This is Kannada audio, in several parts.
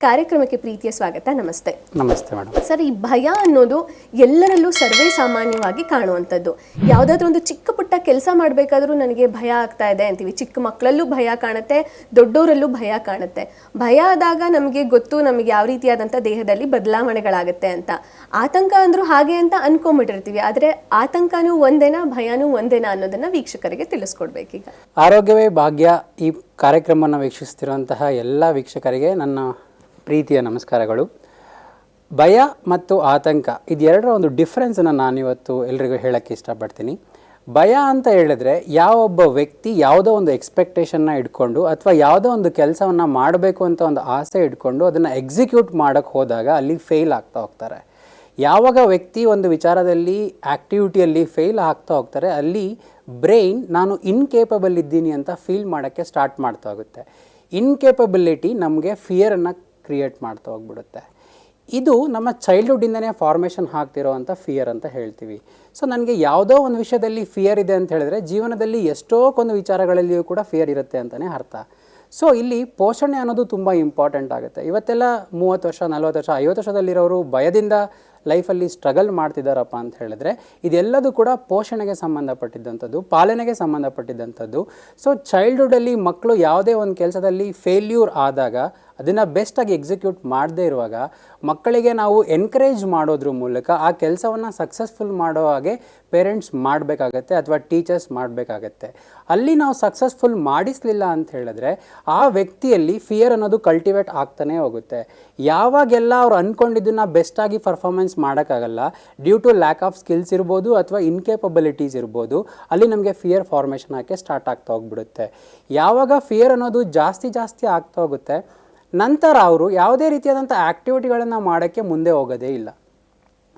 ಕಾರ್ಯಕ್ರಮಕ್ಕೆ ಪ್ರೀತಿಯ ಸ್ವಾಗತ ನಮಸ್ತೆ. ನಮಸ್ತೆ ಮೇಡಮ್. ಸರ್ ಈ ಭಯ ಅನ್ನೋದು ಎಲ್ಲರಲ್ಲೂ ಸರ್ವೇ ಸಾಮಾನ್ಯವಾಗಿ ಕಾಣುವಂಥದ್ದು. ಯಾವುದಾದ್ರೂ ಒಂದು ಚಿಕ್ಕ ಪುಟ್ಟ ಕೆಲಸ ಮಾಡಬೇಕಾದ್ರೂ ನನಗೆ ಭಯ ಆಗ್ತಾ ಇದೆ ಅಂತೀವಿ. ಚಿಕ್ಕ ಮಕ್ಕಳಲ್ಲೂ ಭಯ ಕಾಣುತ್ತೆ ದೊಡ್ಡವರಲ್ಲೂ ಭಯ ಕಾಣುತ್ತೆ. ಭಯ ಆದಾಗ ನಮಗೆ ಗೊತ್ತು ನಮಗೆ ಯಾವ ರೀತಿಯಾದಂಥ ದೇಹದಲ್ಲಿ ಬದಲಾವಣೆಗಳಾಗುತ್ತೆ ಅಂತ. ಆತಂಕ ಅಂದರೂ ಹಾಗೆ ಅಂತ ಅನ್ಕೊಂಬಿಟ್ಟಿರ್ತೀವಿ. ಆದರೆ ಆತಂಕನೂ ಒಂದೇನಾ ಭಯನೂ ಒಂದೇನಾ ಅನ್ನೋದನ್ನ ವೀಕ್ಷಕರಿಗೆ ತಿಳಿಸ್ಕೊಡ್ಬೇಕೀಗ. ಆರೋಗ್ಯವೇ ಭಾಗ್ಯ ಈ ಕಾರ್ಯಕ್ರಮವನ್ನು ವೀಕ್ಷಿಸ್ತಿರುವಂತಹ ಎಲ್ಲ ವೀಕ್ಷಕರಿಗೆ ನನ್ನ ಪ್ರೀತಿಯ ನಮಸ್ಕಾರಗಳು. ಭಯ ಮತ್ತು ಆತಂಕ ಇದೆರಡರ ಒಂದು ಡಿಫ್ರೆನ್ಸನ್ನು ನಾನಿವತ್ತು ಎಲ್ರಿಗೂ ಹೇಳೋಕ್ಕೆ ಇಷ್ಟಪಡ್ತೀನಿ. ಭಯ ಅಂತ ಹೇಳಿದ್ರೆ ಯಾವೊಬ್ಬ ವ್ಯಕ್ತಿ ಯಾವುದೋ ಒಂದು ಎಕ್ಸ್ಪೆಕ್ಟೇಷನ್ನ ಇಟ್ಕೊಂಡು ಅಥವಾ ಯಾವುದೋ ಒಂದು ಕೆಲಸವನ್ನು ಮಾಡಬೇಕು ಅಂತ ಒಂದು ಆಸೆ ಇಟ್ಕೊಂಡು ಅದನ್ನು ಎಕ್ಸಿಕ್ಯೂಟ್ ಮಾಡೋಕ್ಕೆ ಹೋದಾಗ ಅಲ್ಲಿ ಫೇಲ್ ಆಗ್ತಾ ಹೋಗ್ತಾರೆ. ಯಾವಾಗ ವ್ಯಕ್ತಿ ಒಂದು ವಿಚಾರದಲ್ಲಿ ಆ್ಯಕ್ಟಿವಿಟಿಯಲ್ಲಿ ಫೇಲ್ ಆಗ್ತಾ ಹೋಗ್ತಾರೆ ಅಲ್ಲಿ ಬ್ರೈನ್ ನಾನು ಇನ್ಕೇಪಬಲ್ ಇದ್ದೀನಿ ಅಂತ ಫೀಲ್ ಮಾಡೋಕ್ಕೆ ಸ್ಟಾರ್ಟ್ ಮಾಡ್ತಾ ಹೋಗುತ್ತೆ. ಇನ್ಕೇಪಬಿಲಿಟಿ ನಮಗೆ ಫಿಯರನ್ನು ಕ್ರಿಯೇಟ್ ಮಾಡ್ತಾ ಹೋಗ್ಬಿಡುತ್ತೆ. ಇದು ನಮ್ಮ ಚೈಲ್ಡ್ಹುಡ್ಡಿಂದನೇ ಫಾರ್ಮೇಷನ್ ಆಗ್ತಿರೋವಂಥ ಫಿಯರ್ ಅಂತ ಹೇಳ್ತೀವಿ. ಸೊ ನನಗೆ ಯಾವುದೋ ಒಂದು ವಿಷಯದಲ್ಲಿ ಫಿಯರ್ ಇದೆ ಅಂತ ಹೇಳಿದ್ರೆ ಜೀವನದಲ್ಲಿ ಎಷ್ಟೋ ಒಂದು ವಿಚಾರಗಳಲ್ಲಿಯೂ ಕೂಡ ಫಿಯರ್ ಇರುತ್ತೆ ಅಂತಲೇ ಅರ್ಥ. ಸೊ ಇಲ್ಲಿ ಪೋಷಣೆ ಅನ್ನೋದು ತುಂಬ ಇಂಪಾರ್ಟೆಂಟ್ ಆಗುತ್ತೆ. ಇವತ್ತೆಲ್ಲ ಮೂವತ್ತು ವರ್ಷ, ನಲ್ವತ್ತು ವರ್ಷ, ಐವತ್ತು ವರ್ಷದಲ್ಲಿರೋರು ಭಯದಿಂದ ಲೈಫಲ್ಲಿ ಸ್ಟ್ರಗಲ್ ಮಾಡ್ತಿದ್ದಾರಪ್ಪ ಅಂತ ಹೇಳಿದ್ರೆ ಇದೆಲ್ಲದೂ ಕೂಡ ಪೋಷಣೆಗೆ ಸಂಬಂಧಪಟ್ಟಿದ್ದಂಥದ್ದು, ಪಾಲನೆಗೆ ಸಂಬಂಧಪಟ್ಟಿದ್ದಂಥದ್ದು. ಸೊ ಚೈಲ್ಡ್ಹುಡಲ್ಲಿ ಮಕ್ಕಳು ಯಾವುದೇ ಒಂದು ಕೆಲಸದಲ್ಲಿ ಫೇಲ್ಯೂರ್ ಆದಾಗ ಅದನ್ನು ಬೆಸ್ಟಾಗಿ ಎಕ್ಸಿಕ್ಯೂಟ್ ಮಾಡದೇ ಇರುವಾಗ ಮಕ್ಕಳಿಗೆ ನಾವು ಎನ್ಕರೇಜ್ ಮಾಡೋದ್ರ ಮೂಲಕ ಆ ಕೆಲಸವನ್ನು ಸಕ್ಸಸ್ಫುಲ್ ಮಾಡೋ ಹಾಗೆ ಪೇರೆಂಟ್ಸ್ ಮಾಡಬೇಕಾಗತ್ತೆ ಅಥವಾ ಟೀಚರ್ಸ್ ಮಾಡಬೇಕಾಗತ್ತೆ. ಅಲ್ಲಿ ನಾವು ಸಕ್ಸಸ್ಫುಲ್ ಮಾಡಿಸಲಿಲ್ಲ ಅಂತ ಹೇಳಿದ್ರೆ ಆ ವ್ಯಕ್ತಿಯಲ್ಲಿ ಫಿಯರ್ ಅನ್ನೋದು ಕಲ್ಟಿವೇಟ್ ಆಗ್ತಾನೆ ಹೋಗುತ್ತೆ. ಯಾವಾಗೆಲ್ಲ ಅವ್ರು ಅಂದ್ಕೊಂಡಿದ್ದನ್ನು ಬೆಸ್ಟಾಗಿ ಪರ್ಫಾರ್ಮೆನ್ಸ್ ಮಾಡೋಕ್ಕಾಗಲ್ಲ. Due to lack of skills ಇರ್ಬೋದು ಅಥವಾ ಇನ್ಕೇಪಬಿಲಿಟೀಸ್ ಇರ್ಬೋದು, ಅಲ್ಲಿ ನಮಗೆ ಫಿಯರ್ ಫಾರ್ಮೇಷನ್ ಹಾಕಿ ಸ್ಟಾರ್ಟ್ ಆಗ್ತಾ ಹೋಗ್ಬಿಡುತ್ತೆ. ಯಾವಾಗ ಫಿಯರ್ ಅನ್ನೋದು ಜಾಸ್ತಿ ಜಾಸ್ತಿ ಆಗ್ತಾ ಹೋಗುತ್ತೆ, ನಂತರ ಅವರು ಯಾವುದೇ ರೀತಿಯಾದಂಥ ಆ್ಯಕ್ಟಿವಿಟಿಗಳನ್ನು ಮಾಡೋಕ್ಕೆ ಮುಂದೆ ಹೋಗೋದೇ ಇಲ್ಲ.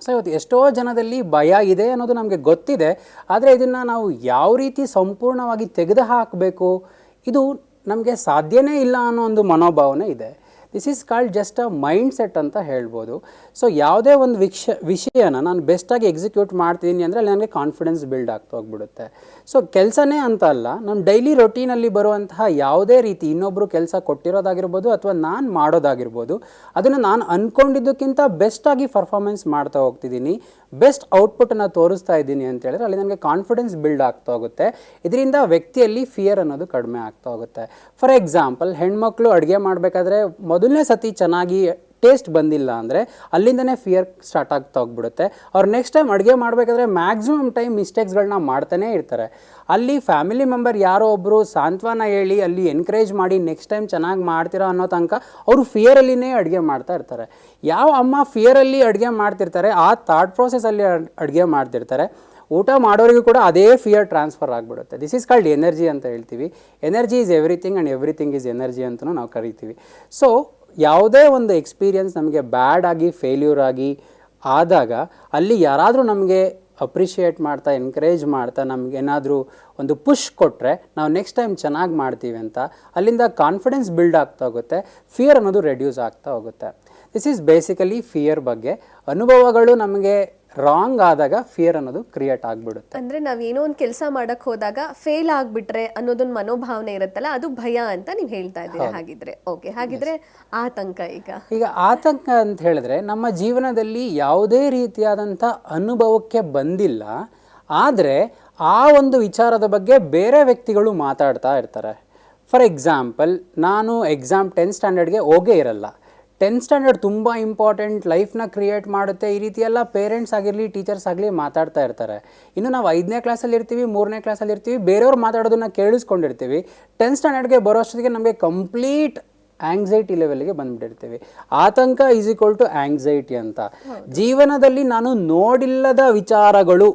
ಸೊ ಇವತ್ತು ಎಷ್ಟೋ ಜನದಲ್ಲಿ ಭಯ ಇದೆ ಅನ್ನೋದು ನಮಗೆ ಗೊತ್ತಿದೆ. ಆದರೆ ಇದನ್ನು ನಾವು ಯಾವ ರೀತಿ ಸಂಪೂರ್ಣವಾಗಿ ತೆಗೆದು ಹಾಕಬೇಕು ಇದು ನಮಗೆ ಸಾಧ್ಯನೇ ಇಲ್ಲ ಅನ್ನೋ ಒಂದು ಮನೋಭಾವನೆ ಇದೆ. This is called just a mindset ಅಂತ ಹೇಳ್ಬೋದು. ಸೊ ಯಾವುದೇ ಒಂದು ವಿಷ ವಿಷಯನ ನಾನು ಬೆಸ್ಟಾಗಿ ಎಕ್ಸಿಕ್ಯೂಟ್ ಮಾಡ್ತಿದ್ದೀನಿ ಅಂದರೆ ಅಲ್ಲಿ ನನಗೆ ಕಾನ್ಫಿಡೆನ್ಸ್ ಬಿಲ್ಡ್ ಆಗ್ತಾ ಹೋಗ್ಬಿಡುತ್ತೆ. ಸೊ ಕೆಲಸನೇ ಅಂತ ಅಲ್ಲ ನಮ್ಮ ಡೈಲಿ ರೊಟೀನಲ್ಲಿ ಬರುವಂತಹ ಯಾವುದೇ ರೀತಿ ಇನ್ನೊಬ್ಬರು ಕೆಲಸ ಕೊಟ್ಟಿರೋದಾಗಿರ್ಬೋದು ಅಥವಾ ನಾನು ಮಾಡೋದಾಗಿರ್ಬೋದು, ಅದನ್ನು ನಾನು ಅಂದ್ಕೊಂಡಿದ್ದಕ್ಕಿಂತ ಬೆಸ್ಟಾಗಿ ಪರ್ಫಾರ್ಮೆನ್ಸ್ ಮಾಡ್ತಾ ಹೋಗ್ತಿದ್ದೀನಿ. ಬೆಸ್ಟ್ ಔಟ್ಪುಟನ್ನು ತೋರಿಸ್ತಾ ಇದ್ದೀನಿ ಅಂತ ಹೇಳಿದ್ರೆ ಅಲ್ಲಿ ನನಗೆ ಕಾನ್ಫಿಡೆನ್ಸ್ ಬಿಲ್ಡ್ ಆಗ್ತಾ ಹೋಗುತ್ತೆ. ಇದರಿಂದ ವ್ಯಕ್ತಿಯಲ್ಲಿ ಫಿಯರ್ ಅನ್ನೋದು ಕಡಿಮೆ ಆಗ್ತಾ ಹೋಗುತ್ತೆ. ಫಾರ್ ಎಕ್ಸಾಂಪಲ್ ಹೆಣ್ಮಕ್ಳು ಅಡುಗೆ ಮಾಡಬೇಕಾದ್ರೆ ಮೊದಲನೇ ಸತಿ ಚೆನ್ನಾಗಿ ಟೇಸ್ಟ್ ಬಂದಿಲ್ಲ ಅಂದರೆ ಅಲ್ಲಿಂದನೇ ಫಿಯರ್ ಸ್ಟಾರ್ಟ್ ಆಗ್ತಾ ಹೋಗ್ಬಿಡುತ್ತೆ. ಅವ್ರು ನೆಕ್ಸ್ಟ್ ಟೈಮ್ ಅಡುಗೆ ಮಾಡಬೇಕಾದ್ರೆ ಮ್ಯಾಕ್ಸಿಮಮ್ ಟೈಮ್ ಮಿಸ್ಟೇಕ್ಸ್ಗಳನ್ನ ಮಾಡ್ತಾನೇ ಇರ್ತಾರೆ. ಅಲ್ಲಿ ಫ್ಯಾಮಿಲಿ ಮೆಂಬರ್ ಯಾರೋ ಒಬ್ಬರು ಸಾಂತ್ವನ ಹೇಳಿ ಅಲ್ಲಿ ಎನ್ಕರೇಜ್ ಮಾಡಿ ನೆಕ್ಸ್ಟ್ ಟೈಮ್ ಚೆನ್ನಾಗಿ ಮಾಡ್ತೀರಾ ಅನ್ನೋ ತನಕ ಅವರು ಫಿಯರಲ್ಲಿನೇ ಅಡುಗೆ ಮಾಡ್ತಾ ಇರ್ತಾರೆ. ಯಾವ ಅಮ್ಮ ಫಿಯರಲ್ಲಿ ಅಡುಗೆ ಮಾಡ್ತಿರ್ತಾರೆ, ಆ ಥಾಟ್ ಪ್ರೋಸೆಸಲ್ಲಿ ಅಡುಗೆ ಮಾಡ್ತಿರ್ತಾರೆ, ಊಟ ಮಾಡೋರಿಗೂ ಕೂಡ ಅದೇ ಫಿಯರ್ ಟ್ರಾನ್ಸ್ಫರ್ ಆಗಿಬಿಡುತ್ತೆ. ದಿಸ್ ಈಸ್ ಕಾಲ್ಡ್ ಎನರ್ಜಿ ಅಂತ ಹೇಳ್ತೀವಿ. Energy is everything and everything is energy ಅಂತಲೂ ನಾವು ಕರಿತೀವಿ. ಸೊ ಯಾವುದೇ ಒಂದು ಎಕ್ಸ್ಪೀರಿಯನ್ಸ್ ನಮಗೆ ಬ್ಯಾಡ್ ಆಗಿ ಫೇಲ್ಯೂರ್ ಆಗಿ ಆದಾಗ ಅಲ್ಲಿ ಯಾರಾದರೂ ನಮಗೆ ಅಪ್ರಿಷಿಯೇಟ್ ಮಾಡ್ತಾ ಎನ್ಕರೇಜ್ ಮಾಡ್ತಾ ನಮಗೇನಾದರೂ ಒಂದು ಪುಷ್ ಕೊಟ್ಟರೆ ನಾವು ನೆಕ್ಸ್ಟ್ ಟೈಮ್ ಚೆನ್ನಾಗಿ ಮಾಡ್ತೀವಿ ಅಂತ, ಅಲ್ಲಿಂದ ಕಾನ್ಫಿಡೆನ್ಸ್ ಬಿಲ್ಡ್ ಆಗ್ತಾ ಹೋಗುತ್ತೆ ಫಿಯರ್ ಅನ್ನೋದು ರೆಡ್ಯೂಸ್ ಆಗ್ತಾ ಹೋಗುತ್ತೆ. ದಿಸ್ ಈಸ್ ಬೇಸಿಕಲಿ ಫಿಯರ್ ಬಗ್ಗೆ. ಅನುಭವಗಳು ನಮಗೆ ರಾಂಗ್ ಆದಾಗ ಫಿಯರ್ ಅನ್ನೋದು ಕ್ರಿಯೇಟ್ ಆಗಿಬಿಡುತ್ತೆ. ಅಂದ್ರೆ ನಾವೇನೋ ಒಂದು ಕೆಲಸ ಮಾಡಕ್ ಹೋದಾಗ ಫೇಲ್ ಆಗ್ಬಿಟ್ರೆ ಅನ್ನೋದೊಂದು ಮನೋಭಾವನೆ ಇರುತ್ತಲ್ಲ ಅದು ಭಯ ಅಂತ ನೀವು ಹೇಳ್ತಾ ಇದ್ದೀರಾ? ಹಾಗಿದ್ರೆ ಓಕೆ ಹಾಗಿದ್ರೆ ಆತಂಕ ಈಗ. ಈಗ ಆತಂಕ ಅಂತ ಹೇಳಿದ್ರೆ ನಮ್ಮ ಜೀವನದಲ್ಲಿ ಯಾವುದೇ ರೀತಿಯಾದಂಥ ಅನುಭವಕ್ಕೆ ಬಂದಿಲ್ಲ ಆದರೆ ಆ ಒಂದು ವಿಚಾರದ ಬಗ್ಗೆ ಬೇರೆ ವ್ಯಕ್ತಿಗಳು ಮಾತಾಡ್ತಾ ಇರ್ತಾರೆ. ಫಾರ್ ಎಕ್ಸಾಂಪಲ್ ನಾನು ಎಕ್ಸಾಮ್ ಟೆಂತ್ ಸ್ಟ್ಯಾಂಡರ್ಡ್ಗೆ ಹೋಗೇ ಇರಲ್ಲ. ಟೆಂತ್ ಸ್ಟ್ಯಾಂಡರ್ಡ್ ತುಂಬ ಇಂಪಾರ್ಟೆಂಟ್ ಲೈಫ್ನ ಕ್ರಿಯೇಟ್ ಮಾಡುತ್ತೆ. ಈ ರೀತಿ ಎಲ್ಲ ಪೇರೆಂಟ್ಸ್ ಆಗಿರಲಿ ಟೀಚರ್ಸ್ ಆಗಲಿ ಮಾತಾಡ್ತಾ ಇರ್ತಾರೆ. ಇನ್ನು ನಾವು ಐದನೇ ಕ್ಲಾಸಲ್ಲಿ ಇರ್ತೀವಿ ಮೂರನೇ ಕ್ಲಾಸಲ್ಲಿ ಇರ್ತೀವಿ ಬೇರೆಯವ್ರು ಮಾತಾಡೋದನ್ನ ಕೇಳಿಸ್ಕೊಂಡಿರ್ತೀವಿ. ಟೆಂತ್ ಸ್ಟ್ಯಾಂಡರ್ಡ್ಗೆ ಬರೋಷ್ಟೊತ್ತಿಗೆ ನಮಗೆ ಕಂಪ್ಲೀಟ್ ಆಂಗ್ಸೈಟಿ ಲೆವೆಲ್ಗೆ ಬಂದ್ಬಿಟ್ಟಿರ್ತೀವಿ. ಆತಂಕ ಈಸ್ ಈಕ್ವಲ್ ಟು ಆಂಗ್ಸೈಟಿ ಅಂತ. ಜೀವನದಲ್ಲಿ ನಾನು ನೋಡಿಲ್ಲದ ವಿಚಾರಗಳು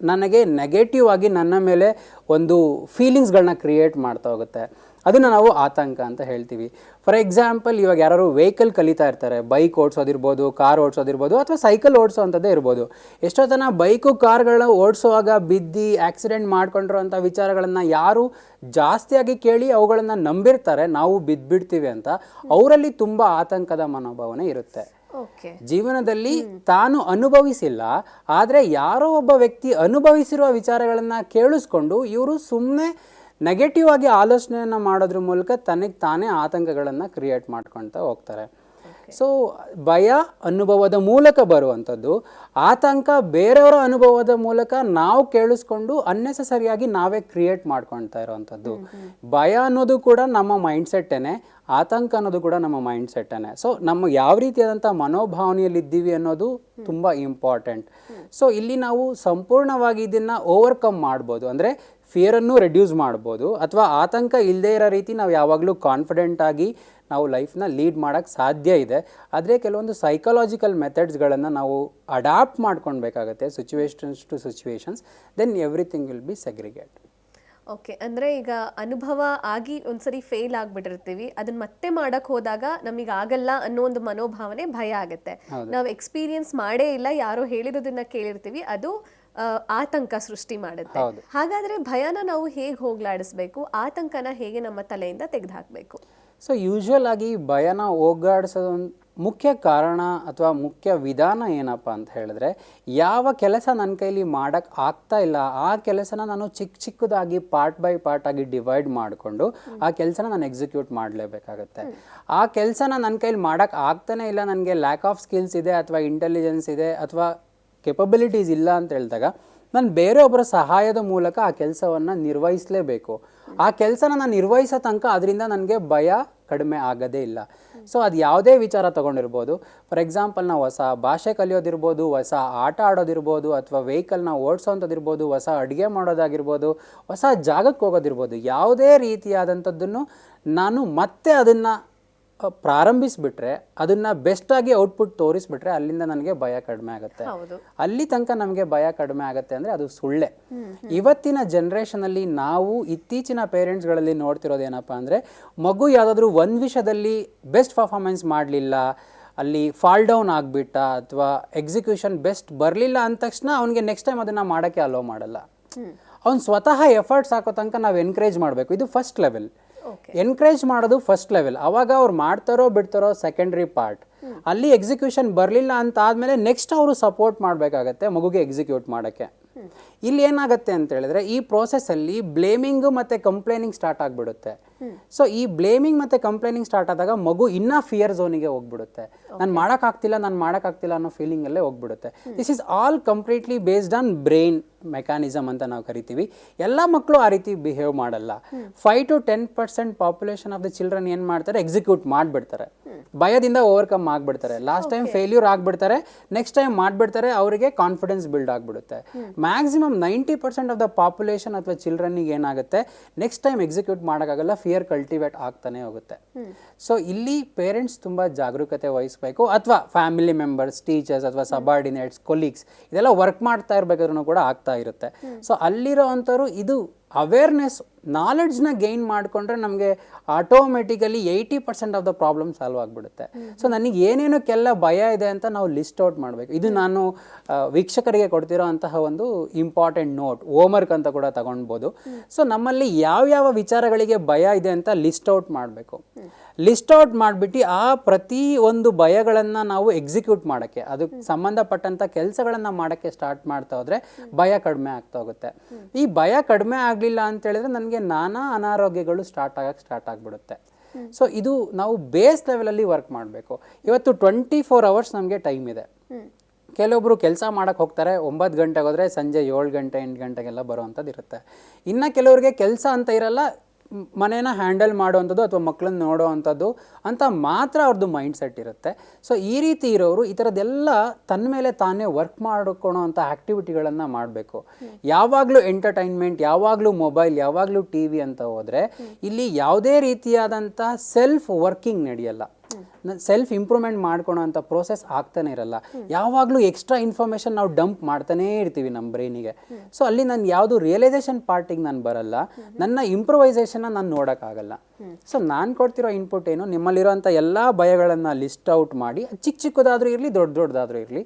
ನನಗೆ ನೆಗೆಟಿವ್ ಆಗಿ ನನ್ನ ಮೇಲೆ ಒಂದು ಫೀಲಿಂಗ್ಸ್ಗಳನ್ನ ಕ್ರಿಯೇಟ್ ಮಾಡ್ತಾ ಹೋಗುತ್ತೆ. ಅದನ್ನು ನಾವು ಆತಂಕ ಅಂತ ಹೇಳ್ತೀವಿ. ಫಾರ್ ಎಕ್ಸಾಂಪಲ್ ಇವಾಗ ಯಾರು ವೆಹಿಕಲ್ ಕಲಿತಾ ಇರ್ತಾರೆ ಬೈಕ್ ಓಡಿಸೋದಿರ್ಬೋದು ಕಾರ್ ಓಡಿಸೋದಿರ್ಬೋದು ಅಥವಾ ಸೈಕಲ್ ಓಡಿಸೋ ಅಂಥದ್ದೇ ಇರ್ಬೋದು. ಎಷ್ಟೋ ಜನ ಬೈಕು ಕಾರ್ಗಳನ್ನ ಓಡಿಸುವಾಗ ಬಿದ್ದು ಆಕ್ಸಿಡೆಂಟ್ ಮಾಡ್ಕೊಂಡಿರೋಂಥ ವಿಚಾರಗಳನ್ನು ಯಾರು ಜಾಸ್ತಿಯಾಗಿ ಕೇಳಿ ಅವುಗಳನ್ನು ನಂಬಿರ್ತಾರೆ ನಾವು ಬಿದ್ದುಬಿಡ್ತೀವಿ ಅಂತ ಅವರಲ್ಲಿ ತುಂಬ ಆತಂಕದ ಮನೋಭಾವನೆ ಇರುತ್ತೆ. ಓಕೆ ಜೀವನದಲ್ಲಿ ತಾನು ಅನುಭವಿಸಿಲ್ಲ ಆದರೆ ಯಾರೋ ಒಬ್ಬ ವ್ಯಕ್ತಿ ಅನುಭವಿಸಿರುವ ವಿಚಾರಗಳನ್ನು ಕೇಳಿಸ್ಕೊಂಡು ಇವರು ಸುಮ್ಮನೆ ನೆಗೆಟಿವ್ ಆಗಿ ಆಲೋಚನೆಯನ್ನು ಮಾಡೋದ್ರ ಮೂಲಕ ತನಗೆ ತಾನೇ ಆತಂಕಗಳನ್ನು ಕ್ರಿಯೇಟ್ ಮಾಡ್ಕೊಳ್ತಾ ಹೋಗ್ತಾರೆ. ಸೊ ಭಯ ಅನುಭವದ ಮೂಲಕ ಬರುವಂಥದ್ದು. ಆತಂಕ ಬೇರೆಯವರ ಅನುಭವದ ಮೂಲಕ ನಾವು ಕೇಳಿಸ್ಕೊಂಡು ಅನ್ನೆಸಸರಿಯಾಗಿ ನಾವೇ ಕ್ರಿಯೇಟ್ ಮಾಡ್ಕೊಳ್ತಾ ಇರೋವಂಥದ್ದು. ಭಯ ಅನ್ನೋದು ಕೂಡ ನಮ್ಮ ಮೈಂಡ್ ಸೆಟ್ಟೇನೆ ಆತಂಕ ಅನ್ನೋದು ಕೂಡ ನಮ್ಮ ಮೈಂಡ್ ಸೆಟ್ಟೇನೆ ಸೊ ನಮ್ಮ ಯಾವ ರೀತಿಯಾದಂಥ ಮನೋಭಾವನೆಯಲ್ಲಿ ಇದ್ದೀವಿ ಅನ್ನೋದು ತುಂಬ ಇಂಪಾರ್ಟೆಂಟ್ ಸೊ ಇಲ್ಲಿ ನಾವು ಸಂಪೂರ್ಣವಾಗಿ ಇದನ್ನು ಓವರ್ಕಮ್ ಮಾಡ್ಬೋದು. ಅಂದರೆ ಫಿಯರನ್ನು ರೆಡ್ಯೂಸ್ ಮಾಡ್ಬೋದು. ಅಥವಾ ಆತಂಕ ಇಲ್ಲದೇ ಇರೋ ರೀತಿ ನಾವು ಯಾವಾಗಲೂ ಕಾನ್ಫಿಡೆಂಟ್ ಆಗಿ ನಾವು ಲೈಫ್ನ ಲೀಡ್ ಮಾಡೋಕ್ಕೆ ಸಾಧ್ಯ ಇದೆ. ಆದರೆ ಕೆಲವೊಂದು ಸೈಕಲಾಜಿಕಲ್ ಮೆಥಡ್ಸ್ಗಳನ್ನು ನಾವು adapt ಮಾಡ್ಕೊಳ್ಬೇಕಾಗತ್ತೆ situations to situations then everything will be segregate okay ಅಂದ್ರೆ ಈಗ ಅನುಭವ ಆಗಿ ಒಂದ್ಸರಿ ಫೇಲ್ ಆಗಿಬಿಟ್ಟಿರ್ತೀವಿ ಅದನ್ನ ಮತ್ತೆ ಮಾಡಕ್ಕೆ ಹೋದಾಗ ನಮಗೆ ಆಗಲ್ಲ ಅನ್ನೋ ಒಂದು ಮನೋಭಾವನೆ ಭಯ ಆಗುತ್ತೆ. ನಾವು ಎಕ್ಸ್ಪೀರಿಯನ್ಸ್ ಮಾಡೇ ಇಲ್ಲ ಯಾರೋ ಹೇಳಿರೋದನ್ನ ಕೇಳಿರ್ತೀವಿ ಅದು ಆತಂಕ ಸೃಷ್ಟಿ ಮಾಡುತ್ತೆ. ಹಾಗಾದ್ರೆ ಭಯನ ನಾವು ಹೇಗೆ ಹೋಗ್ಲಾಡಿಸ್ಬೇಕು? ಆತಂಕನ ಹೇಗೆ ನಮ್ಮ ತಲೆಯಿಂದ ತೆಗೆದುಹಾಕ್ಬೇಕು? ಸೊ ಯೂಶುವಲ್ ಆಗಿ ಭಯನ ಹೋಗ್ಲಾಡಿಸೋದು ಮುಖ್ಯ ಕಾರಣ ಅಥವಾ ಮುಖ್ಯ ವಿಧಾನ ಏನಪ್ಪ ಅಂತ ಹೇಳಿದ್ರೆ ಯಾವ ಕೆಲಸ ನನ್ನ ಕೈಲಿ ಮಾಡೋಕ್ಕೆ ಆಗ್ತಾ ಇಲ್ಲ ಆ ಕೆಲಸನ ನಾನು ಚಿಕ್ಕ ಚಿಕ್ಕದಾಗಿ ಪಾರ್ಟ್ ಬೈ ಪಾರ್ಟ್ ಆಗಿ ಡಿವೈಡ್ ಮಾಡಿಕೊಂಡು ಆ ಕೆಲಸನ ನಾನು ಎಕ್ಸಿಕ್ಯೂಟ್ ಮಾಡಲೇಬೇಕಾಗತ್ತೆ. ಆ ಕೆಲಸನ ನನ್ನ ಕೈಲಿ ಮಾಡೋಕ್ಕೆ ಆಗ್ತಾನೆ ಇಲ್ಲ ನನಗೆ ಲ್ಯಾಕ್ ಆಫ್ ಸ್ಕಿಲ್ಸ್ ಇದೆ ಅಥವಾ ಇಂಟೆಲಿಜೆನ್ಸ್ ಇದೆ ಅಥವಾ ಕೆಪಬಿಲಿಟೀಸ್ ಇಲ್ಲ ಅಂತ ಹೇಳಿದಾಗ ನಾನು ಬೇರೆಯೊಬ್ಬರ ಸಹಾಯದ ಮೂಲಕ ಆ ಕೆಲಸವನ್ನು ನಿರ್ವಹಿಸಲೇಬೇಕು. ಆ ಕೆಲಸನ ನಾನು ನಿರ್ವಹಿಸೋ ತನಕ ಅದರಿಂದ ನನಗೆ ಭಯ ಕಡಿಮೆ ಆಗೋದೇ ಇಲ್ಲ. ಸೊ ಅದು ಯಾವುದೇ ವಿಚಾರ ತೊಗೊಂಡಿರ್ಬೋದು. ಫಾರ್ ಎಕ್ಸಾಂಪಲ್ ನಾವು ಹೊಸ ಭಾಷೆ ಕಲಿಯೋದಿರ್ಬೋದು, ಹೊಸ ಆಟ ಆಡೋದಿರ್ಬೋದು, ಅಥವಾ ವೆಹಿಕಲ್ನ ಓಡಿಸೋಂಥದ್ದಿರ್ಬೋದು, ಹೊಸ ಅಡುಗೆ ಮಾಡೋದಾಗಿರ್ಬೋದು, ಹೊಸ ಜಾಗಕ್ಕೆ ಹೋಗೋದಿರ್ಬೋದು, ಯಾವುದೇ ರೀತಿಯಾದಂಥದ್ದನ್ನು ನಾನು ಮತ್ತೆ ಅದನ್ನು ಪ್ರಾರಂಭಿಸಿಬಿಟ್ರೆ ಅದನ್ನು ಬೆಸ್ಟಾಗಿ ಔಟ್ಪುಟ್ ತೋರಿಸ್ಬಿಟ್ರೆ ಅಲ್ಲಿಂದ ನನಗೆ ಭಯ ಕಡಿಮೆ ಆಗುತ್ತೆ. ಅಲ್ಲಿ ತನಕ ನಮಗೆ ಭಯ ಕಡಿಮೆ ಆಗುತ್ತೆ ಅಂದರೆ ಅದು ಸುಳ್ಳೆ. ಇವತ್ತಿನ ಜನ್ರೇಷನಲ್ಲಿ ನಾವು ಇತ್ತೀಚಿನ ಪೇರೆಂಟ್ಸ್ಗಳಲ್ಲಿ ನೋಡ್ತಿರೋದು ಏನಪ್ಪ ಅಂದರೆ ಮಗು ಯಾವುದಾದ್ರೂ ಒಂದು ವಿಷಯದಲ್ಲಿ ಬೆಸ್ಟ್ ಪರ್ಫಾರ್ಮೆನ್ಸ್ ಮಾಡಲಿಲ್ಲ ಅಲ್ಲಿ ಫಾಲ್ ಡೌನ್ ಆಗಿಬಿಟ್ಟ ಅಥವಾ ಎಕ್ಸಿಕ್ಯೂಷನ್ ಬೆಸ್ಟ್ ಬರಲಿಲ್ಲ ಅಂದ ತಕ್ಷಣ ಅವನಿಗೆ ನೆಕ್ಸ್ಟ್ ಟೈಮ್ ಅದನ್ನು ಮಾಡೋಕ್ಕೆ ಅಲೋ ಮಾಡಲ್ಲ. ಅವ್ನು ಸ್ವತಃ ಎಫರ್ಟ್ಸ್ ಹಾಕೋ ತನಕ ನಾವು ಎನ್ಕರೇಜ್ ಮಾಡಬೇಕು. ಇದು ಫಸ್ಟ್ ಲೆವೆಲ್ ಎನ್ಕರೇಜ್ ಮಾಡೋದು ಫಸ್ಟ್ ಲೆವೆಲ್ ಅವಾಗ ಅವ್ರು ಮಾಡ್ತಾರೋ ಬಿಡ್ತಾರೋ ಸೆಕೆಂಡ್ರಿ ಪಾರ್ಟ್ ಅಲ್ಲಿ ಎಕ್ಸಿಕ್ಯೂಷನ್ ಬರಲಿಲ್ಲ ಅಂತ ಆದಮೇಲೆ ನೆಕ್ಸ್ಟ್ ಅವರು ಸಪೋರ್ಟ್ ಮಾಡಬೇಕಾಗತ್ತೆ ಮಗುಗೆ ಎಕ್ಸಿಕ್ಯೂಟ್ ಮಾಡೋಕ್ಕೆ. ಇಲ್ಲಿ ಏನಾಗುತ್ತೆ ಅಂತ ಹೇಳಿದ್ರೆ ಈ ಪ್ರೋಸೆಸ್ಸಲ್ಲಿ ಬ್ಲೇಮಿಂಗು ಮತ್ತು ಕಂಪ್ಲೇನಿಂಗ್ ಸ್ಟಾರ್ಟ್ ಆಗಿಬಿಡುತ್ತೆ. ಸೊ ಈ ಬ್ಲೇಮಿಂಗ್ ಮತ್ತು ಕಂಪ್ಲೇನಿಂಗ್ ಸ್ಟಾರ್ಟ್ ಆದಾಗ ಮಗು ಇನ್ನೂ ಫಿಯರ್ ಝೋನಿಗೆ ಹೋಗ್ಬಿಡುತ್ತೆ. ನಾನು ಮಾಡೋಕ್ಕಾಗ್ತಿಲ್ಲ ನಾನು ಮಾಡೋಕ್ಕಾಗ್ತಿಲ್ಲ ಅನ್ನೋ ಫೀಲಿಂಗಲ್ಲೇ ಹೋಗ್ಬಿಡುತ್ತೆ. This is all completely based on brain mechanism ಅಂತ ನಾವು ಕರಿತೀವಿ. ಎಲ್ಲ ಮಕ್ಕಳು ಆ ರೀತಿ ಬಿಹೇವ್ ಮಾಡಲ್ಲ. Five to ten percent population of the children ಏನು ಮಾಡ್ತಾರೆ? ಎಕ್ಸಿಕ್ಯೂಟ್ ಮಾಡಿಬಿಡ್ತಾರೆ. ಭಯದಿಂದ ಓವರ್ಕಮ್ ಆಗಿಬಿಡ್ತಾರೆ. ಲಾಸ್ಟ್ ಟೈಮ್ ಫೇಲ್ಯೂರ್ ಆಗಿಬಿಡ್ತಾರೆ. ನೆಕ್ಸ್ಟ್ ಟೈಮ್ ಮಾಡಿಬಿಡ್ತಾರೆ ಅವರಿಗೆ ಕಾನ್ಫಿಡೆನ್ಸ್ ಬಿಲ್ಡ್ ಆಗಿಬಿಡುತ್ತೆ. Maximum ninety percent of the population ಅಥವಾ ಚಿಲ್ಡ್ರನ್ನಿಗೆ ಏನಾಗುತ್ತೆ? ನೆಕ್ಸ್ಟ್ ಟೈಮ್ ಎಕ್ಸಿಕ್ಯೂಟ್ ಮಾಡೋಕ್ಕಾಗಲ್ಲ ಫಿಯರ್ ಕಲ್ಟಿವೇಟ್ ಆಗ್ತಾನೆ ಹೋಗುತ್ತೆ. ಸೊ ಇಲ್ಲಿ ಪೇರೆಂಟ್ಸ್ ತುಂಬ ಜಾಗರೂಕತೆ ವಹಿಸಬೇಕು. ಅಥವಾ ಫ್ಯಾಮಿಲಿ ಮೆಂಬರ್ಸ್ ಟೀಚರ್ಸ್ ಅಥವಾ ಸಬಾರ್ಡಿನೇಟ್ಸ್ ಕೊಲೀಗ್ಸ್ ಇದೆಲ್ಲ ವರ್ಕ್ ಮಾಡ್ತಾ ಇರಬೇಕಾದ್ರೂ ಕೂಡ ಆಗ್ತಾ ಇರುತ್ತೆ. ಸೊ ಅಲ್ಲಿರೋ ಅಂಥವ್ರು ಇದು ಅವೇರ್ನೆಸ್ ನಾಲೆಡ್ಜ್ನ ಗೈನ್ ಮಾಡಿಕೊಂಡ್ರೆ ನಮಗೆ automatically eighty percent of the problem solve ಆಗಿಬಿಡುತ್ತೆ. ಸೊ ನನಗೆ ಏನೇನಕ್ಕೆಲ್ಲ ಭಯ ಇದೆ ಅಂತ ನಾವು ಲಿಸ್ಟ್ ಔಟ್ ಮಾಡಬೇಕು. ಇದು ನಾನು ವೀಕ್ಷಕರಿಗೆ ಕೊಡ್ತಿರೋ ಅಂತಹ ಒಂದು ಇಂಪಾರ್ಟೆಂಟ್ ನೋಟ್ ಹೋಮ್ವರ್ಕ್ ಅಂತ ಕೂಡ ತಗೊಳ್ಬೋದು ಸೊ ನಮ್ಮಲ್ಲಿ ಯಾವ್ಯಾವ ವಿಚಾರಗಳಿಗೆ ಭಯ ಇದೆ ಅಂತ ಲಿಸ್ಟ್ ಔಟ್ ಮಾಡಬೇಕು. ಲಿಸ್ಟ್ ಔಟ್ ಮಾಡಿಬಿಟ್ಟು ಆ ಪ್ರತಿ ಒಂದು ಭಯಗಳನ್ನು ನಾವು ಎಕ್ಸಿಕ್ಯೂಟ್ ಮಾಡೋಕ್ಕೆ ಅದಕ್ಕೆ ಸಂಬಂಧಪಟ್ಟಂಥ ಕೆಲಸಗಳನ್ನು ಮಾಡೋಕ್ಕೆ ಸ್ಟಾರ್ಟ್ ಮಾಡ್ತಾ ಹೋದರೆ ಭಯ ಕಡಿಮೆ ಆಗ್ತಾ ಹೋಗುತ್ತೆ. ಈ ಭಯ ಕಡಿಮೆ ಆಗಲಿಲ್ಲ ಅಂತ ಹೇಳಿದ್ರೆ ನನಗೆ ನಾನಾ ಅನಾರೋಗ್ಯಗಳು ಸ್ಟಾರ್ಟ್ ಆಗಕ್ಕೆ ಸ್ಟಾರ್ಟ್ ಆಗಿಬಿಡುತ್ತೆ. ಸೊ ಇದು ನಾವು ಬೇಸ್ ಲೆವೆಲಲ್ಲಿ ವರ್ಕ್ ಮಾಡಬೇಕು. ಇವತ್ತು ಟ್ವೆಂಟಿ ಫೋರ್ ಅವರ್ಸ್ ನಮಗೆ ಟೈಮ್ ಇದೆ. ಕೆಲವೊಬ್ಬರು ಕೆಲಸ ಮಾಡೋಕ್ಕೆ ಹೋಗ್ತಾರೆ ಒಂಬತ್ತು ಗಂಟೆಗೆ ಹೋದರೆ ಸಂಜೆ ಏಳು ಗಂಟೆ ಎಂಟು ಗಂಟೆಗೆಲ್ಲ ಬರುವಂಥದ್ದು ಇರುತ್ತೆ. ಇನ್ನು ಕೆಲವರಿಗೆ ಕೆಲಸ ಅಂತ ಇರಲ್ಲ ಮನೇನ ಹ್ಯಾಂಡಲ್ ಮಾಡುವಂಥದ್ದು ಅಥವಾ ಮಕ್ಕಳನ್ನ ನೋಡೋವಂಥದ್ದು ಅಂತ ಮಾತ್ರ ಅವ್ರದ್ದು ಮೈಂಡ್ ಸೆಟ್ ಇರುತ್ತೆ. ಸೊ ಈ ರೀತಿ ಇರೋರು ಈ ಥರದ್ದೆಲ್ಲ ತನ್ನ ಮೇಲೆ ತಾನೇ ವರ್ಕ್ ಮಾಡ್ಕೊಳೋ ಅಂಥ ಆ್ಯಕ್ಟಿವಿಟಿಗಳನ್ನು ಮಾಡಬೇಕು. ಯಾವಾಗಲೂ ಎಂಟರ್ಟೈನ್ಮೆಂಟ್ ಯಾವಾಗಲೂ ಮೊಬೈಲ್ ಯಾವಾಗಲೂ ಟಿ ವಿ ಅಂತ ಹೋದರೆ ಇಲ್ಲಿ ಯಾವುದೇ ರೀತಿಯಾದಂಥ ಸೆಲ್ಫ್ ವರ್ಕಿಂಗ್ ನಡೆಯಲ್ಲ. ಸೆಲ್ಫ್ ಇಂಪ್ರೂವ್ಮೆಂಟ್ ಮಾಡ್ಕೊಳೋ ಅಂತ ಪ್ರೋಸೆಸ್ ಆಗ್ತಾನೆ ಇರಲ್ಲ. ಯಾವಾಗಲೂ ಎಕ್ಸ್ಟ್ರಾ ಇನ್ಫಾರ್ಮೇಷನ್ ನಾವು ಡಂಪ್ ಮಾಡ್ತಾನೇ ಇರ್ತೀವಿ ನಮ್ಮ ಬ್ರೈನಿಗೆ ಸೊ ಅಲ್ಲಿ ನಾನು ಯಾವುದು ರಿಯಲೈಸೇಷನ್ ಪಾರ್ಟಿಗೆ ನಾನು ಬರಲ್ಲ. ನನ್ನ ಇಂಪ್ರೂವೈಸೇಷನ್ನ ನಾನು ನೋಡೋಕ್ಕಾಗಲ್ಲ ಸೊ ನಾನು ಕೊಡ್ತಿರೋ ಇನ್ಪುಟ್ ಏನು, ನಿಮ್ಮಲ್ಲಿರೋಂಥ ಎಲ್ಲ ಭಯಗಳನ್ನು ಲಿಸ್ಟ್ ಔಟ್ ಮಾಡಿ ಚಿಕ್ಕ ಚಿಕ್ಕದಾದರೂ ಇರಲಿ, ದೊಡ್ಡ ದೊಡ್ಡದಾದರೂ ಇರಲಿ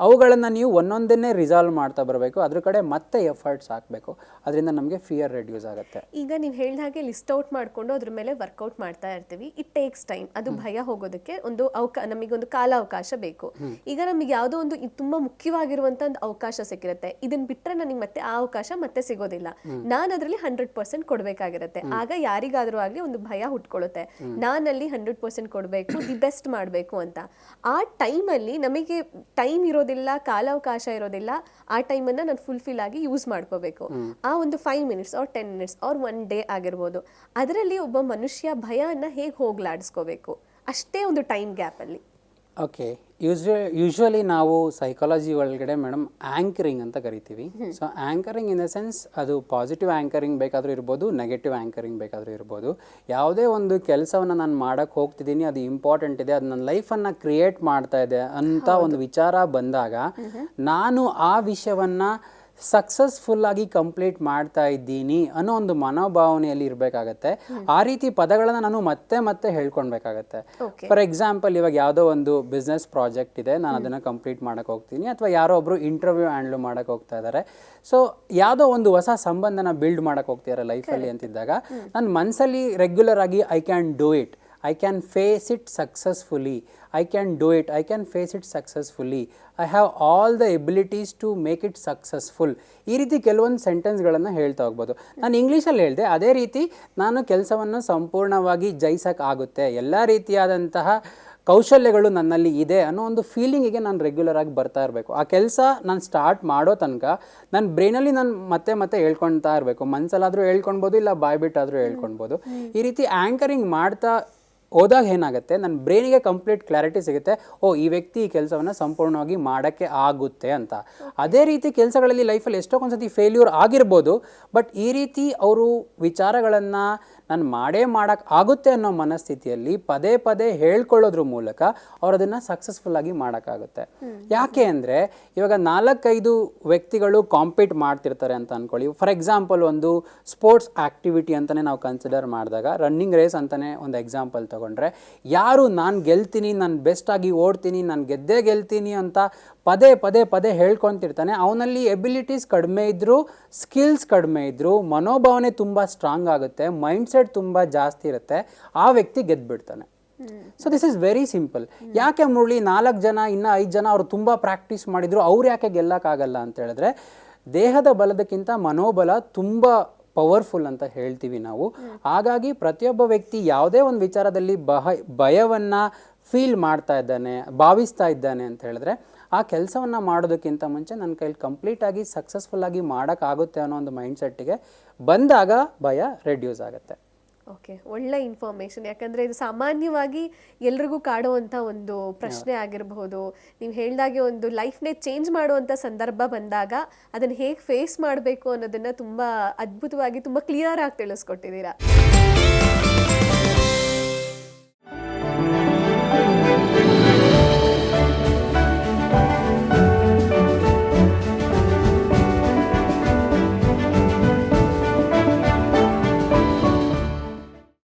ಅವುಗಳನ್ನು ನೀವು ಒಂದೊಂದನ್ನೇ ರಿಸಾಲ್ವ್ ಮಾಡ್ತಾ ಬರಬೇಕು. ಅದ್ರ ಕಡೆ ಮತ್ತೆ ಎಫರ್ಟ್ಸ್ ಹಾಕಬೇಕು. ಅದರಿಂದ ನಮಗೆ ಫಿಯರ್ ರೆಡ್ಯೂಸ್ ಆಗುತ್ತೆ. ಈಗ ನೀವು ಹೇಳಿದ ಹಾಗೆ ಲಿಸ್ಟ್ ಔಟ್ ಮಾಡಿಕೊಂಡು ಅದ್ರ ಮೇಲೆ ವರ್ಕೌಟ್ ಮಾಡ್ತಾ ಇರ್ತೀವಿ. ಇಟ್ ಟೇಕ್ಸ್ ಟೈಮ್ ಅದು ಭಯ ಹೋಗೋದಕ್ಕೆ ಒಂದು ಅವಕ ಕಾಲ ಕಾಲಾವಕಾಶ ಬೇಕು. ಈಗ ನಮಗೆ ಯಾವುದೋ ಒಂದು ತುಂಬ ತುಂಬಾ ಮುಖ್ಯವಾಗಿರುವಂತ ಒಂದು ಅವಕಾಶ ಸಿಕ್ಕಿರುತ್ತೆ. ಇದನ್ನ ಬಿಟ್ಟರೆ ನನಗೆ ಮತ್ತೆ ಆ ಅವಕಾಶ ಮತ್ತೆ ಸಿಗೋದಿಲ್ಲ. ನಾನು ಅದರಲ್ಲಿ ಹಂಡ್ರೆಡ್ ಪರ್ಸೆಂಟ್ ಕೊಡಬೇಕಾಗಿರುತ್ತೆ. ಆಗ ಯಾರಿಗಾದ್ರೂ ಆಗಲಿ ಒಂದು ಭಯ ಹುಟ್ಕೊಳ್ಳುತ್ತೆ ನಾನಲ್ಲಿ ಹಂಡ್ರೆಡ್ ಪರ್ಸೆಂಟ್ ಕೊಡಬೇಕು ದಿ ಬೆಸ್ಟ್ ಮಾಡಬೇಕು ಅಂತ. ಆ ಟೈಮಲ್ಲಿ ನಮಗೆ ಟೈಮ್ ಇರೋದಿಲ್ಲ ಕಾಲಾವಕಾಶ ಇರೋದಿಲ್ಲ ಆ ಟೈಮನ್ನು ನಾನು ಫುಲ್ಫಿಲ್ ಆಗಿ ಯೂಸ್ ಮಾಡ್ಕೋಬೇಕು. ಆ ಒಂದು five minutes or ten minutes or one day ಆಗಿರ್ಬೋದು. ಅದರಲ್ಲಿ ಒಬ್ಬ ಮನುಷ್ಯ ಭಯನ ಹೇಗೆ ಹೋಗ್ಲಾಡಿಸ್ಕೋಬೇಕು? ಅಷ್ಟೇ ಒಂದು ಟೈಮ್ ಗ್ಯಾಪಲ್ಲಿ ಓಕೆ ಯೂಶ್ವ ಯೂಶ್ವಲಿ ನಾವು ಸೈಕಾಲಜಿ ಒಳಗಡೆ ಮೇಡಮ್ ಆ್ಯಂಕರಿಂಗ್ ಅಂತ ಕರಿತೀವಿ. So anchoring in the sense ಅದು ಪಾಸಿಟಿವ್ ಆ್ಯಂಕರಿಂಗ್ ಬೇಕಾದರೂ ಇರ್ಬೋದು ನೆಗೆಟಿವ್ ಆ್ಯಂಕರಿಂಗ್ ಬೇಕಾದರೂ ಇರ್ಬೋದು. ಯಾವುದೇ ಒಂದು ಕೆಲಸವನ್ನು ನಾನು ಮಾಡೋಕ್ಕೆ ಹೋಗ್ತಿದ್ದೀನಿ ಅದು ಇಂಪಾರ್ಟೆಂಟ್ ಇದೆ ಅದು ನನ್ನ ಲೈಫನ್ನು ಕ್ರಿಯೇಟ್ ಮಾಡ್ತಾ ಇದೆ ಅಂತ ಒಂದು ವಿಚಾರ ಬಂದಾಗ ನಾನು ಆ ವಿಷಯವನ್ನು ಸಕ್ಸಸ್ಫುಲ್ ಆಗಿ ಕಂಪ್ಲೀಟ್ ಮಾಡ್ತಾ ಇದ್ದೀನಿ ಅನ್ನೋ ಒಂದು ಮನೋಭಾವನೆಯಲ್ಲಿ ಇರಬೇಕಾಗತ್ತೆ. ಆ ರೀತಿ ಪದಗಳನ್ನು ನಾನು ಮತ್ತೆ ಮತ್ತೆ ಹೇಳ್ಕೊಳ್ಬೇಕಾಗತ್ತೆ. ಫಾರ್ ಎಕ್ಸಾಂಪಲ್ ಇವಾಗ ಯಾವುದೋ ಒಂದು ಬಿಸ್ನೆಸ್ ಪ್ರಾಜೆಕ್ಟ್ ಇದೆ ನಾನು ಅದನ್ನು ಕಂಪ್ಲೀಟ್ ಮಾಡಕ್ಕೆ ಹೋಗ್ತೀನಿ ಅಥವಾ ಯಾರೋ ಒಬ್ರು ಇಂಟರ್ವ್ಯೂ ಹ್ಯಾಂಡ್ಲ್ ಮಾಡಕ್ಕೆ ಹೋಗ್ತಾ ಇದ್ದಾರೆ ಸೊ ಯಾವುದೋ ಒಂದು ಹೊಸ ಸಂಬಂಧನ ಬಿಲ್ಡ್ ಮಾಡಕ್ಕೆ ಹೋಗ್ತಿದ್ದಾರೆ ಲೈಫಲ್ಲಿ ಅಂತಿದ್ದಾಗ ನನ್ನ ಮನಸ್ಸಲ್ಲಿ ರೆಗ್ಯುಲರ್ ಆಗಿ I can do it I can face it successfully I can do it I can face it successfully I have all the abilities to make it successful ಈ ರೀತಿ ಕೆಲವೊಂದು ಸೆಂಟೆನ್ಸ್ಗಳನ್ನು ಹೇಳ್ತಾ ಹೋಗ್ಬೋದು. ನಾನು ಇಂಗ್ಲೀಷಲ್ಲಿ ಹೇಳಿದೆ, ಅದೇ ರೀತಿ ನಾನು ಕೆಲಸವನ್ನು ಸಂಪೂರ್ಣವಾಗಿ ಜಯಿಸೋಕ್ಕಾಗುತ್ತೆ ಎಲ್ಲ ರೀತಿಯಾದಂತಹ ಕೌಶಲ್ಯಗಳು ನನ್ನಲ್ಲಿ ಇದೆ ಅನ್ನೋ ಒಂದು ಫೀಲಿಂಗಿಗೆ ನಾನು ರೆಗ್ಯುಲರ್ ಆಗಿ ಬರ್ತಾ ಇರಬೇಕು. ಆ ಕೆಲಸ ನಾನು ಸ್ಟಾರ್ಟ್ ಮಾಡೋ ತನಕ ನನ್ನ ಬ್ರೈನಲ್ಲಿ ನಾನು ಮತ್ತೆ ಮತ್ತೆ ಹೇಳ್ಕೊಳ್ತಾ ಇರಬೇಕು. ಮನ್ಸಲ್ಲಾದರೂ ಹೇಳ್ಕೊಳ್ಬೋದು ಇಲ್ಲ ಬಾಯ್ಬಿಟ್ಟಾದರೂ ಹೇಳ್ಕೊಳ್ಬೋದು ಈ ರೀತಿ ಆ್ಯಂಕರಿಂಗ್ ಮಾಡ್ತಾ ಹೋದಾಗ ಏನಾಗುತ್ತೆ? ನನ್ನ ಬ್ರೈನಿಗೆ ಕಂಪ್ಲೀಟ್ ಕ್ಲಾರಿಟಿ ಸಿಗುತ್ತೆ. ಓ, ಈ ವ್ಯಕ್ತಿ ಈ ಕೆಲಸವನ್ನು ಸಂಪೂರ್ಣವಾಗಿ ಮಾಡೋಕ್ಕೆ ಆಗುತ್ತೆ ಅಂತ. ಅದೇ ರೀತಿ ಕೆಲಸಗಳಲ್ಲಿ ಲೈಫಲ್ಲಿ ಎಷ್ಟೋ ಒಂದ್ಸತಿ ಫೇಲ್ಯೂರ್ ಆಗಿರ್ಬೋದು ಬಟ್ ಈ ರೀತಿ ಅವರು ವಿಚಾರಗಳನ್ನು ನಾನು ಮಾಡೇ ಮಾಡೋಕ್ಕೆ ಆಗುತ್ತೆ ಅನ್ನೋ ಮನಸ್ಥಿತಿಯಲ್ಲಿ ಪದೇ ಪದೇ ಹೇಳ್ಕೊಳ್ಳೋದ್ರ ಮೂಲಕ ಅವ್ರು ಅದನ್ನು ಸಕ್ಸಸ್ಫುಲ್ ಆಗಿ ಮಾಡೋಕ್ಕಾಗುತ್ತೆ ಯಾಕೆ ಅಂದರೆ, ಇವಾಗ ನಾಲ್ಕೈದು ವ್ಯಕ್ತಿಗಳು ಕಾಂಪೀಟ್ ಮಾಡ್ತಿರ್ತಾರೆ ಅಂತ ಅಂದ್ಕೊಳ್ಳಿ ಫಾರ್ ಎಕ್ಸಾಂಪಲ್ ಒಂದು ಸ್ಪೋರ್ಟ್ಸ್ ಆ್ಯಕ್ಟಿವಿಟಿ ಅಂತಲೇ ನಾವು ಕನ್ಸಿಡರ್ ಮಾಡಿದಾಗ ರನ್ನಿಂಗ್ ರೇಸ್ ಅಂತಲೇ ಒಂದು ಎಕ್ಸಾಂಪಲ್ ತಗೊಂಡ್ರೆ ಯಾರು ನಾನು ಗೆಲ್ತೀನಿ ನಾನು ಬೆಸ್ಟಾಗಿ ಓಡ್ತೀನಿ ನಾನು ಗೆದ್ದೇ ಗೆಲ್ತೀನಿ ಅಂತ ಪದೇ ಪದೇ ಪದೇ ಹೇಳ್ಕೊತಿರ್ತಾನೆ. ಅವನಲ್ಲಿ ಎಬಿಲಿಟೀಸ್ ಕಡಿಮೆ ಇದ್ದರೂ ಸ್ಕಿಲ್ಸ್ ಕಡಿಮೆ ಇದ್ದರೂ ಮನೋಭಾವನೆ ತುಂಬ ಸ್ಟ್ರಾಂಗ್ ಆಗುತ್ತೆ ಮೈಂಡ್ಸೆಟ್ ತುಂಬ ಜಾಸ್ತಿ ಇರುತ್ತೆ ಆ ವ್ಯಕ್ತಿ ಗೆದ್ದುಬಿಡ್ತಾನೆ so this is very simple ಯಾಕೆ ಮುರಳಿ ನಾಲ್ಕು ಜನ ಇನ್ನು ಐದು ಜನ ಅವರು ತುಂಬ ಪ್ರಾಕ್ಟೀಸ್ ಮಾಡಿದ್ರು ಅವ್ರು ಯಾಕೆ ಗೆಲ್ಲಕ್ಕಾಗಲ್ಲ ಅಂತ ಹೇಳಿದ್ರೆ ದೇಹದ ಬಲದಕ್ಕಿಂತ ಮನೋಬಲ ತುಂಬ ಪವರ್ಫುಲ್ ಅಂತ ಹೇಳ್ತೀವಿ ನಾವು. ಹಾಗಾಗಿ ಪ್ರತಿಯೊಬ್ಬ ವ್ಯಕ್ತಿ ಯಾವುದೇ ಒಂದು ವಿಚಾರದಲ್ಲಿ ಬಹ ಭಯವನ್ನು ಫೀಲ್ ಮಾಡ್ತಾ ಇದ್ದಾನೆ ಭಾವಿಸ್ತಾ ಇದ್ದಾನೆ ಅಂತ ಹೇಳಿದ್ರೆ ಆ ಕೆಲಸವನ್ನು ಮಾಡೋದಕ್ಕಿಂತ ಮುಂಚೆ ನನ್ನ ಕೈಲಿ ಕಂಪ್ಲೀಟಾಗಿ ಸಕ್ಸಸ್ಫುಲ್ಲಾಗಿ ಮಾಡೋಕ್ಕಾಗುತ್ತೆ ಅನ್ನೋ ಒಂದು ಮೈಂಡ್ಸೆಟ್ಟಿಗೆ ಬಂದಾಗ ಭಯ ರೆಡ್ಯೂಸ್ ಆಗುತ್ತೆ. ಓಕೆ ಒಳ್ಳೆ ಇನ್ಫಾರ್ಮೇಷನ್ ಯಾಕಂದ್ರೆ ಇದು ಸಾಮಾನ್ಯವಾಗಿ ಎಲ್ರಿಗೂ ಕಾಡುವಂಥ ಒಂದು ಪ್ರಶ್ನೆ ಆಗಿರಬಹುದು. ನೀವು ಹೇಳ್ದಾಗೆ ಒಂದು ಲೈಫ್ನೇ ಚೇಂಜ್ ಮಾಡುವಂಥ ಸಂದರ್ಭ ಬಂದಾಗ ಅದನ್ನು ಹೇಗೆ ಫೇಸ್ ಮಾಡಬೇಕು ಅನ್ನೋದನ್ನ ತುಂಬ ಅದ್ಭುತವಾಗಿ ತುಂಬ ಕ್ಲಿಯರ್ ಆಗಿ ತಿಳಿಸ್ಕೊಟ್ಟಿದ್ದೀರಾ.